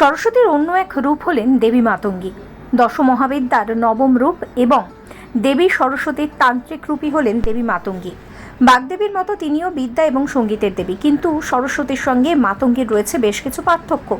সরস্বতীর অন্য এক রূপ হলেন দেবী মাতঙ্গী। দশমহাবিদ্যার নবম রূপ এবং দেবী সরস্বতীর তান্ত্রিক রূপী হলেন দেবী মাতঙ্গী। বাগদেবীর মতো তিনিও বিদ্যা এবং সঙ্গীতের দেবী, কিন্তু সরস্বতীর সঙ্গে মাতঙ্গীর রয়েছে বেশ কিছু পার্থক্য।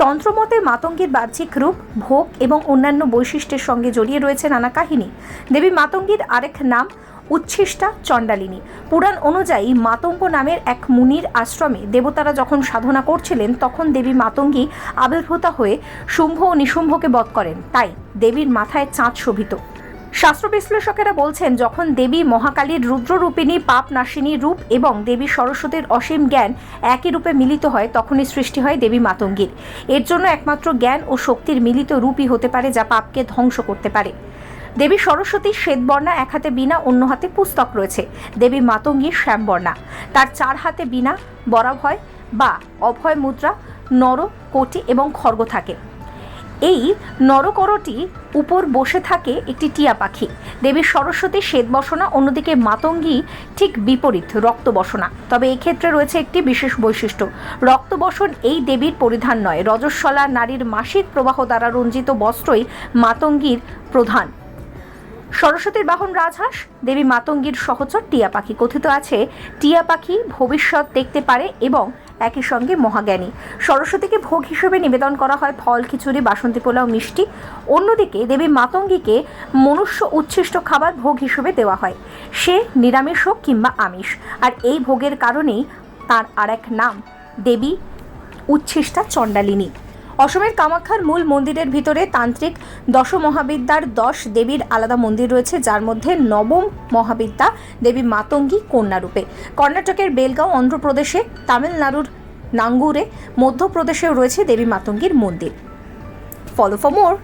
তন্ত্রমতে মাতঙ্গীর বাহ্যিক রূপ, ভোগ এবং অন্যান্য বৈশিষ্ট্যের সঙ্গে জড়িয়ে রয়েছে নানা কাহিনী। দেবী মাতঙ্গীর আরেক নাম উচ্ছিষ্টা চণ্ডালিনী। পুরাণ অনুযায়ী মাতঙ্গ নামের এক মুনির আশ্রমে দেবতারা যখন সাধনা করছিলেন, তখন দেবী মাতঙ্গী আবির্ভূতা হয়ে শুম্ভ ও নিশুম্ভকে বধ করেন। তাই দেবীর মাথায় চাঁদ শোভিত। শাস্ত্র বিশ্লেষকেরা বলছেন, যখন দেবী মহাকালীর রুদ্ররূপিণী, পাপ নাশিনী রূপ এবং দেবী সরস্বতীর অসীম জ্ঞান একই রূপে মিলিত হয়, তখনই সৃষ্টি হয় দেবী মাতঙ্গীর। এর জন্য একমাত্র জ্ঞান ও শক্তির মিলিত রূপই হতে পারে যা পাপকে ধ্বংস করতে পারে। দেবী সরস্বতীর শ্বেতবর্ণা এক হাতে বীণা, অন্য হাতে পুস্তক রয়েছে। দেবী মাতঙ্গীর শ্যামবর্ণা। তার চার হাতে বীণা, বরাভয় বা অভয় মুদ্রা, নর, কোটি এবং খর্গ থাকে। এই নরকরটি উপর বসে থাকে একটি টিয়া পাখি। দেবী সরস্বতী শ্বেতবসনা অন্যদিকে মাতঙ্গী ঠিক বিপরীত রক্তবসনা তবে এক্ষেত্রে রয়েছে একটি বিশেষ বৈশিষ্ট্য। রক্তবসন এই দেবীর পরিধান নয়। রজস্বলা নারীর মাসিক প্রবাহ দ্বারা রঞ্জিত বস্ত্রই মাতঙ্গীর প্রধান। সরস্বতীর বাহন রাজহাঁস, দেবী মাতঙ্গীর সহচর টিয়া পাখি। কথিত আছে, টিয়া পাখি ভবিষ্যৎ দেখতে পারে এবং একই সঙ্গে মহাজ্ঞানী। সরস্বতীকে ভোগ হিসেবে নিবেদন করা হয় ফল, খিচুড়ি, বাসন্তী পোলাও, মিষ্টি। অন্যদিকে দেবী মাতঙ্গীকে মনুষ্য উচ্ছিষ্ট খাবার ভোগ হিসেবে দেওয়া হয়। সে নিরামিষ হোক কিংবা আমিষ। আর এই ভোগের কারণেই তার আর এক নাম দেবী উচ্ছিষ্টা চণ্ডালিনী। অসমের কামাখ্যার মূল মন্দিরের ভিতরে তান্ত্রিক দশ মহাবিদ্যার দশ দেবীর আলাদা মন্দির রয়েছে, যার মধ্যে নবম মহাবিদ্যা দেবী মাতঙ্গী কন্যারূপে কর্ণাটকের বেলগাঁও, অন্ধ্রপ্রদেশে তামিলনাড়ুর নাঙ্গুরে, মধ্যপ্রদেশেও রয়েছে দেবী মাতঙ্গীর মন্দির। Follow for more